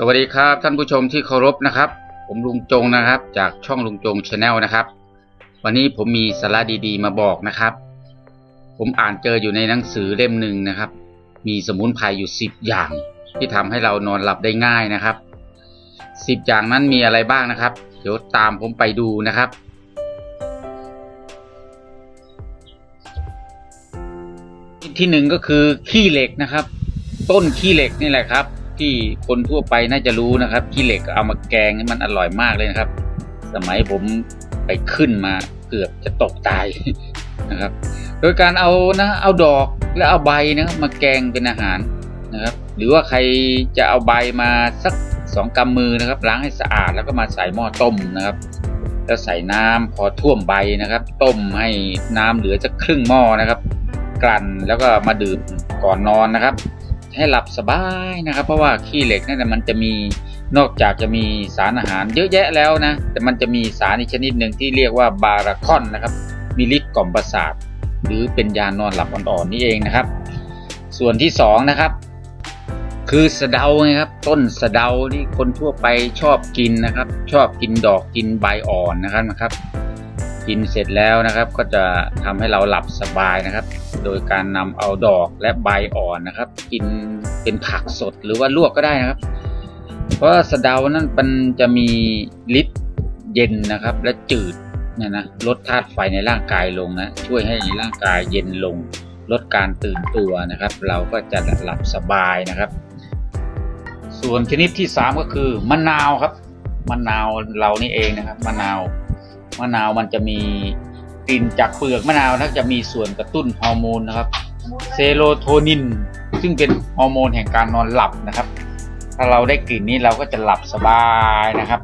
สวัสดีครับท่านผู้ชมที่เคารพนะครับ ผมลุงจงนะครับ จากช่องลุงจงชาแนลนะครับ วันนี้ผมมีสาระดีๆ มาบอกนะครับ ผมอ่านเจออยู่ในหนังสือเล่มหนึ่งนะครับ มีสมุนไพรอยู่สิบอย่าง ที่ทำให้เรานอนหลับได้ง่ายนะครับสิบอย่างนั้นมีอะไรบ้างนะครับ เดี๋ยวตามผมไปดูนะครับ ที่หนึ่งก็คือขี้เหล็กนะครับ ต้นขี้เหล็กนี่แหละครับ ที่คนทั่วไปน่าจะรู้นะครับขี้เหล็กเอามาแกงนี่มันอร่อยมากเลยนะครับ สมัยผมไปขึ้นมาเกือบจะตกตายนะครับ โดยการเอานะเอาดอกและเอาใบนะมาแกงเป็นอาหารนะครับ หรือว่าใครจะเอาใบมาสักสองกำมือนะครับล้างให้สะอาดแล้วก็มาใส่หม้อต้มนะครับ แล้วใส่น้ำพอท่วมใบนะครับ ต้มให้น้ำเหลือจะครึ่งหม้อนะครับ กลั่นแล้วก็มาดื่มก่อนนอนนะครับ ให้หลับสบายนะครับ เพราะว่าขี้เหล็กนั่นนะมันจะมีนอกจากจะมีสารอาหารเยอะแยะแล้วนะ แต่มันจะมีสารอีกชนิดหนึ่งที่เรียกว่าบาราคอนนะครับ มีฤทธิ์กล่อมประสาท หรือเป็นยานอนหลับอ่อนๆนี่เองนะครับ ส่วนที่สองนะครับ คือสะเดาไงครับ ต้นสะเดาที่คนทั่วไปชอบกินนะครับ ชอบกินดอกกินใบอ่อนนะครับนะครับ กินเสร็จแล้วนะครับ ก็จะทำให้เราหลับสบายนะครับ โดยการนำเอาดอกและใบอ่อนนะครับ กินเป็นผักสดหรือว่าลวกก็ได้นะครับ เพราะว่าสะเดานั้นมันจะมีฤทธิ์เย็นนะครับ และจืดเนี่ยนะลดธาตุไฟในร่างกายลงนะช่วยให้ร่างกายเย็นลง ลดการตื่นตัวนะครับ เราก็จะหลับสบายนะครับ ส่วนชนิดที่สามก็คือมะนาวครับมะนาวเรานี่เองนะครับมะนาว มะนาวมันจะมีกลิ่นจากเปลือกมะนาวนะจะมีส่วนกระตุ้นฮอร์โมนนะครับเซโรโทนิน ซึ่งเป็นฮอร์โมนแห่งการนอนหลับนะครับ ถ้าเราได้กลิ่นนี้เราก็จะหลับสบายนะครับ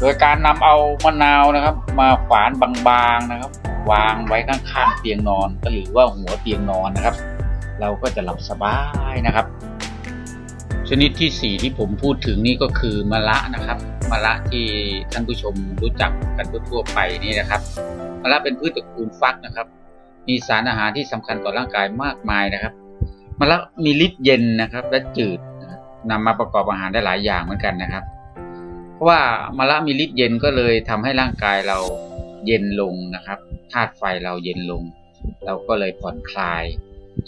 โดยการนำเอามะนาวนะครับ มาฝานบางๆนะครับ วางไว้ข้างๆเตียงนอนก็หรือว่าหัวเตียงนอนนะครับ เราก็จะหลับสบายนะครับ ชนิดที่สี่ที่ผมพูดถึงนี่ก็คือมะระนะครับมะระที่ท่านผู้ชมรู้จักกันทั่วไปนี่นะครับมะระเป็นพืชตระกูลฟักนะครับ มีสารอาหารที่สำคัญต่อร่างกายมากมายนะครับมะระมีฤทธิ์เย็นนะครับ และจืดนะครับนำมาประกอบอาหารได้หลายอย่างเหมือนกันนะครับ เพราะว่ามะระมีฤทธิ์เย็นก็เลยทำให้ร่างกายเราเย็นลงนะครับธาตุไฟเราเย็นลง เราก็เลยผ่อนคลาย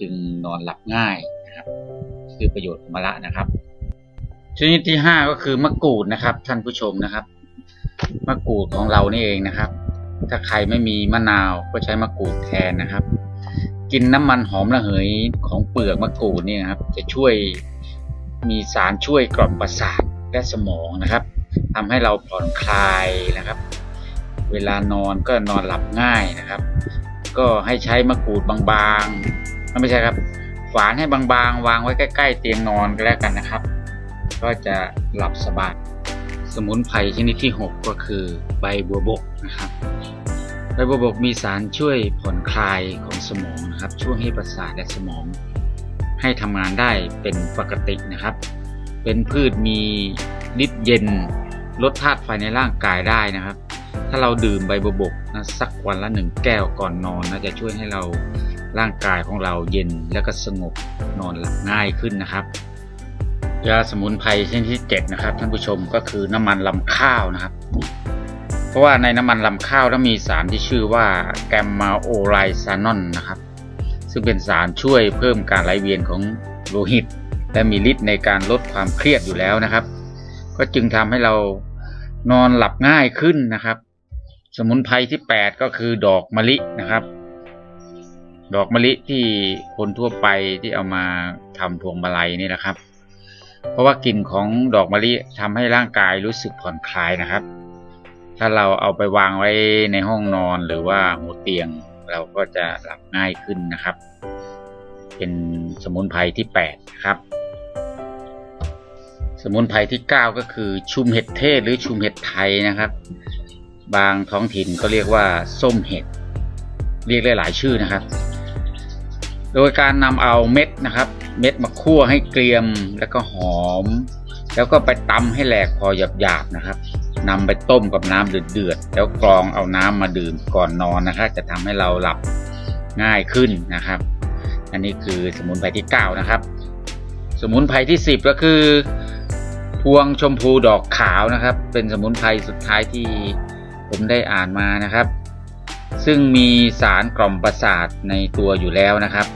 จึงนอนหลับง่ายนะครับ คือประโยชน์ของมะระนะครับ ชนิดที่ห้าก็คือมะกรูดนะครับ ท่านผู้ชมนะครับ มะกรูดของเรานี่เองนะครับ ถ้าใครไม่มีมะนาวก็ใช้มะกรูดแทนนะครับ กินน้ำมันหอมระเหยของเปลือกมะกรูดนี่นครับ จะช่วยมีสารช่วยกล่อมประสาทและสมองนะครับทำให้เราผ่อนคลายนะครับ เวลานอนก็นอนหลับง่ายนะครับ ก็ให้ใช้มะกรูดบางๆไม่ใช่ครับ ฝานให้บางๆ วางไว้ใกล้ ๆ เตียงนอนก็แล้วกันนะครับ ก็จะหลับสบาย สมุนไพรชนิดที่ 6 ก็คือใบบัวบกนะครับ ใบบัวบกมีสารช่วยผ่อนคลายของสมองนะครับ ช่วยให้ประสาทและสมอง ให้ทำงานได้เป็นปกตินะครับ เป็นพืชมีฤทธิ์เย็นลดธาตุไฟในร่างกายได้นะครับ ถ้าเราดื่มใบบัวบกนะสักวันละหนึ่งแก้วก่อนนอนนะจะช่วยให้เรา ร่างกายของเราเย็นแล้วก็สงบนอนหลับง่ายขึ้นนะครับยาสมุนไพรชนิดที่7นะครับท่านผู้ชมก็คือน้ำมันลำข้าวนะครับ เพราะว่าในน้ำมันลำข้าวนั้นมีสารที่ชื่อว่าแกมมาโอไรซานอนนะครับ ซึ่งเป็นสารช่วยเพิ่มการไหลเวียนของโลหิต และมีฤทธิ์ในการลดความเครียดอยู่แล้วนะครับ ก็จึงทำให้เรานอนหลับง่ายขึ้นนะครับ สมุนไพรที่ 8 ก็คือดอกมะลินะครับ ดอกมะลิที่คนทั่วไปที่เอามาทำพวงมาลัยนี่นะครับ เพราะว่ากลิ่นของดอกมะลิทำให้ร่างกายรู้สึกผ่อนคลายนะครับ ถ้าเราเอาไปวางไว้ในห้องนอนหรือว่าหัวเตียงเราก็จะหลับง่ายขึ้นนะครับ เป็นสมุนไพรที่8นะครับ สมุนไพรที่ 9 ก็คือชุมเห็ดเทศหรือชุมเห็ดไทยนะครับ บางท้องถิ่นก็เรียกว่าส้มเห็ดเรียกได้หลายชื่อนะครับ โดยการนำเอาเม็ดนะครับ เม็ดมาคั่วให้เกรียมแล้วก็หอม แล้วก็ไปตำให้แหลกพอหยาบๆนะครับนำไปต้มกับน้ำเดือดๆแล้วกรองเอาน้ำมาดื่มก่อนนอนนะครับจะทำให้เราหลับง่ายขึ้นนะครับ อันนี้คือสมุนไพรที่ 9 นะครับ สมุนไพรที่ 10 ก็คือถั่วงชมพูดอกขาวนะครับ เป็นสมุนไพรสุดท้ายที่ผมได้อ่านมานะครับ ซึ่งมีสารกล่อมประสาทในตัวอยู่แล้วนะครับ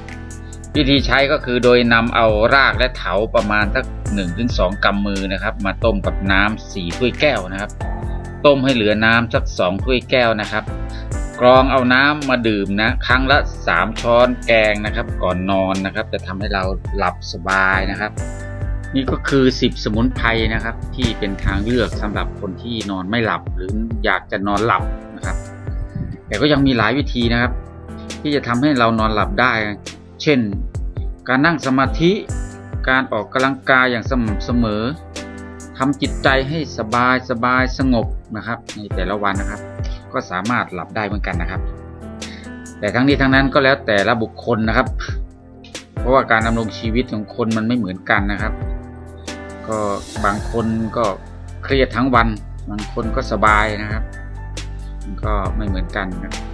วิธีใช้ก็คือโดยนำเอารากและเถาประมาณสัก1-2กำมือนะครับ มาต้มกับน้ำสี่ถ้วยแก้วนะครับ ต้มให้เหลือน้ำสักสองถ้วยแก้วนะครับกรองเอาน้ำมาดื่มนะ ครั้งละ 3 ช้อนแกงนะครับ ก่อนนอนนะครับ จะทำให้เราหลับสบายนะครับ นี่ก็คือ 10 สมุนไพรนะครับ ที่เป็นทางเลือกสำหรับคนที่นอนไม่หลับ หรืออยากจะนอนหลับนะครับ แต่ก็ยังมีหลายวิธีนะครับ ที่จะทำให้เรานอนหลับได้ เช่น การนั่งสมาธิ การออกกำลังกายอย่างสม่ำเสมอทำจิตใจให้สบายสบายสงบนะครับ ในแต่ละวันนะครับ ก็สามารถหลับได้เหมือนกันนะครับ แต่ทั้งนี้ทั้งนั้นก็แล้วแต่ละบุคคลนะครับ เพราะว่าการดำรงชีวิตของคนมันไม่เหมือนกันนะครับ ก็บางคนก็เครียดทั้งวัน บางคนก็สบายนะครับ มันก็ไม่เหมือนกันนะครับ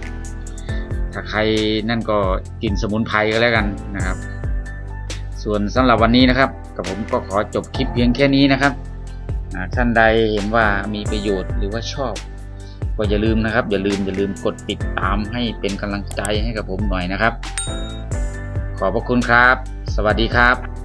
ถ้าใครนั่นก็กินสมุนไพรก็แล้วกันนะครับ ส่วนสำหรับวันนี้นะครับ กับผมก็ขอจบคลิปเพียงแค่นี้นะครับท่านใดเห็นว่ามีประโยชน์หรือว่าชอบ ก็อย่าลืมนะครับ อย่าลืมอย่าลืมกดติดตามให้เป็นกำลังใจให้กับผมหน่อยนะครับ ขอบพระคุณครับ สวัสดีครับ